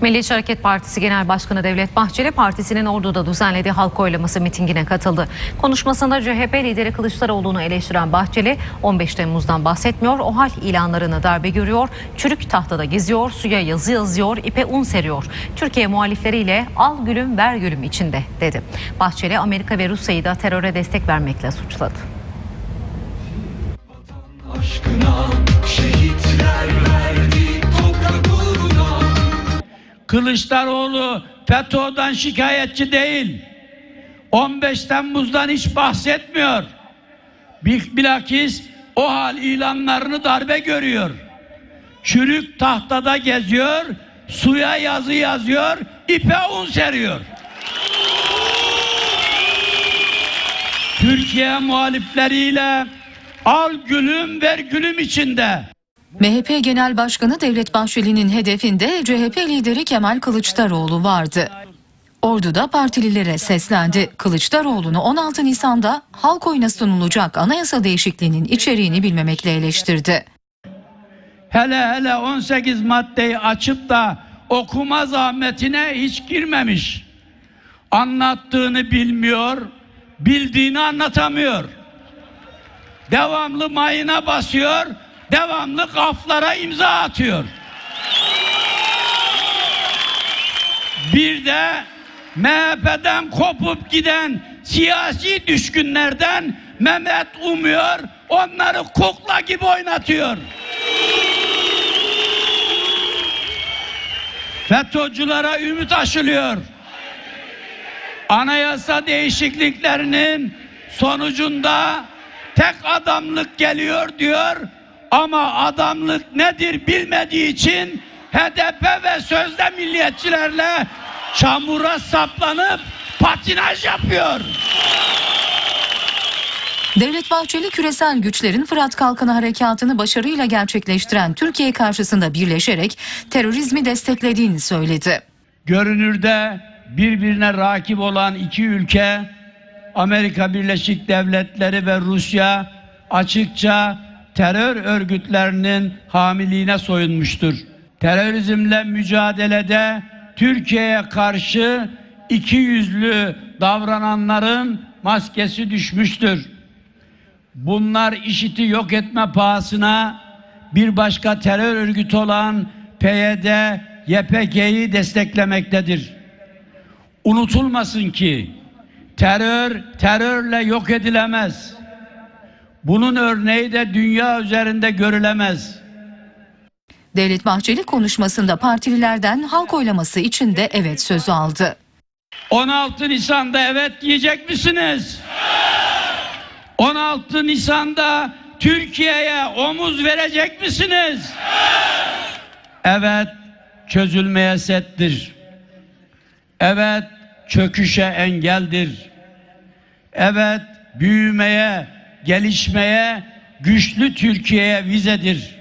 Milliyetçi Hareket Partisi Genel Başkanı Devlet Bahçeli partisinin Ordu'da düzenlediği halk oylaması mitingine katıldı. Konuşmasında CHP lideri Kılıçdaroğlu'nu eleştiren Bahçeli 15 Temmuz'dan bahsetmiyor, o hal ilanlarını darbe görüyor, çürük tahtada geziyor, suya yazı yazıyor, ipe un seriyor. Türkiye muhalifleriyle al gülüm ver gülüm içinde dedi. Bahçeli Amerika ve Rusya'yı da teröre destek vermekle suçladı. Kılıçdaroğlu FETÖ'den şikayetçi değil. 15 Temmuz'dan hiç bahsetmiyor. Bil- Bilakis o hal ilanlarını darbe görüyor. Çürük tahtada geziyor, suya yazı yazıyor, ipe un seriyor. Türkiye muhalifleriyle al gülüm ver gülüm içinde. MHP Genel Başkanı Devlet Bahçeli'nin hedefinde CHP lideri Kemal Kılıçdaroğlu vardı. Ordu'da partililere seslendi. Kılıçdaroğlu'nu 16 Nisan'da halk oyuna sunulacak anayasa değişikliğinin içeriğini bilmemekle eleştirdi. hele hele 18 maddeyi açıp da okuma zahmetine hiç girmemiş. Anlattığını bilmiyor, bildiğini anlatamıyor. Devamlı mayına basıyor, devamlı kaflara imza atıyor. Bir de MHP'den kopup giden siyasi düşkünlerden Mehmet umuyor, onları kukla gibi oynatıyor. FETÖ'cülere ümit aşılıyor. Anayasa değişikliklerinin sonucunda tek adamlık geliyor diyor ama adamlık nedir bilmediği için HDP ve sözde milliyetçilerle çamura saplanıp patinaj yapıyor. Devlet Bahçeli küresel güçlerin Fırat Kalkanı Harekatı'nı başarıyla gerçekleştiren Türkiye karşısında birleşerek terörizmi desteklediğini söyledi. görünürde birbirine rakip olan iki ülke Amerika Birleşik Devletleri ve Rusya açıkça terör örgütlerinin hamiliğine soyunmuştur. Terörizmle mücadelede Türkiye'ye karşı iki yüzlü davrananların maskesi düşmüştür. Bunlar işiti yok etme pahasına bir başka terör örgütü olan PYD, YPG'yi desteklemektedir. Unutulmasın ki terör terörle yok edilemez. Bunun örneği de dünya üzerinde görülemez. Devlet Bahçeli konuşmasında partililerden halk oylaması için de evet sözü aldı. 16 Nisan'da evet diyecek misiniz? 16 Nisan'da Türkiye'ye omuz verecek misiniz? Evet çözülmeye settir. Evet çöküşe engeldir. Evet büyümeye, gelişmeye, güçlü Türkiye'ye vizedir.